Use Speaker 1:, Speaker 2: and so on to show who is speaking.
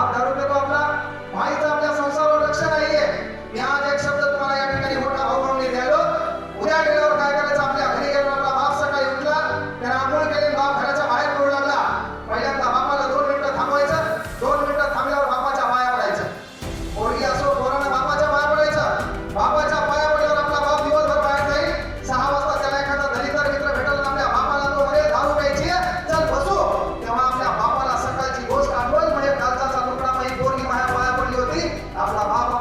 Speaker 1: আর দারুণ আমরা ভাইজান alabado.